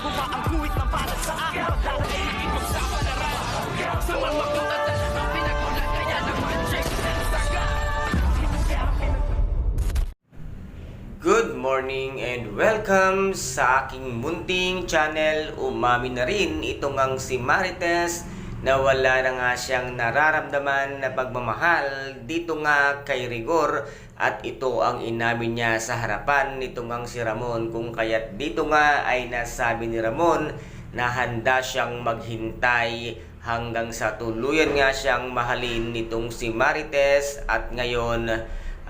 Ang guhit na para sa akin Pagdadaig ipagsapalaran Sa mga katatan Ang pinagulat kaya naman Check na saga Good morning and welcome sa aking munting channel. Umami na rin itong ang si Marites na wala na nga siyang nararamdaman na pagmamahal dito nga kay Rigor at ito ang inamin niya sa harapan nitong ang si Ramon. Kung kaya't dito nga ay nasabi ni Ramon na handa siyang maghintay hanggang sa tuluyan nga siyang mahalin nitong si Marites at ngayon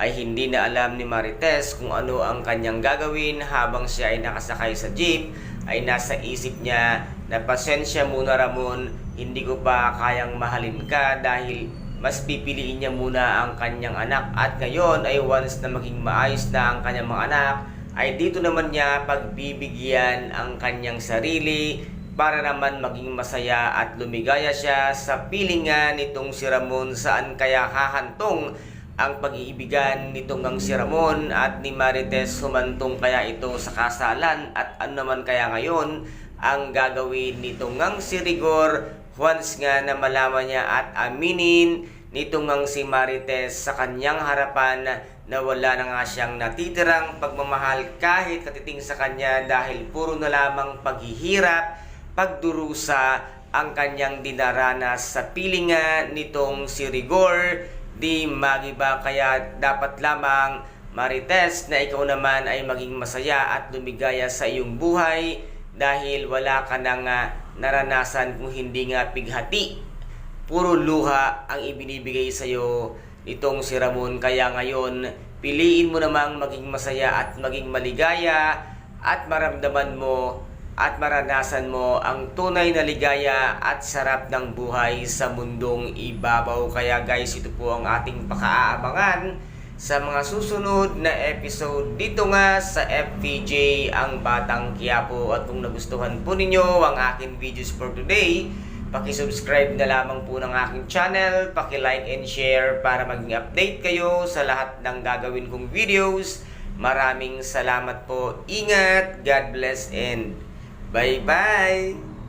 ay hindi na alam ni Marites kung ano ang kanyang gagawin habang siya ay nakasakay sa jeep ay nasa isip niya na pasensya muna Ramon hindi ko pa kayang mahalin ka dahil mas pipiliin niya muna ang kanyang anak. At ngayon ay once na maging maayos na ang kanyang mga anak ay dito naman niya pagbibigyan ang kanyang sarili para naman maging masaya at lumigaya siya sa pilingan nitong si Ramon saan kaya hahantong ang pag-iibigan nitong ang si Ramon at ni Marites humantong kaya ito sa kasalan? At ano naman kaya ngayon ang gagawin nitong ang si Rigor once nga na malaman niya at aminin nitong ang si Marites sa kanyang harapan na wala na nga siyang natitirang pagmamahal kahit katiting sa kanya dahil puro na lamang paghihirap, pagdurusa ang kanyang dinaranas sa pilingan nitong si Rigor di magiba kaya dapat lamang marites na ikaw naman ay maging masaya at lumigaya sa iyong buhay dahil wala ka nang naranasan kung hindi nga pighati. Puro luha ang ibinibigay sa iyo nitong si Ramon kaya ngayon piliin mo namang maging masaya at maging maligaya at maramdaman mo at maranasan mo ang tunay na ligaya at sarap ng buhay sa mundong ibabaw. Kaya guys, ito po ang ating pakaabangan sa mga susunod na episode dito nga sa FPJ ang Batang Quiapo. At kung nagustuhan po ninyo ang aking videos for today, Paki-subscribe na lamang po ng aking channel, paki-like and share para maging update kayo sa lahat ng gagawin kong videos. Maraming salamat po. Ingat, God bless and Bye-bye!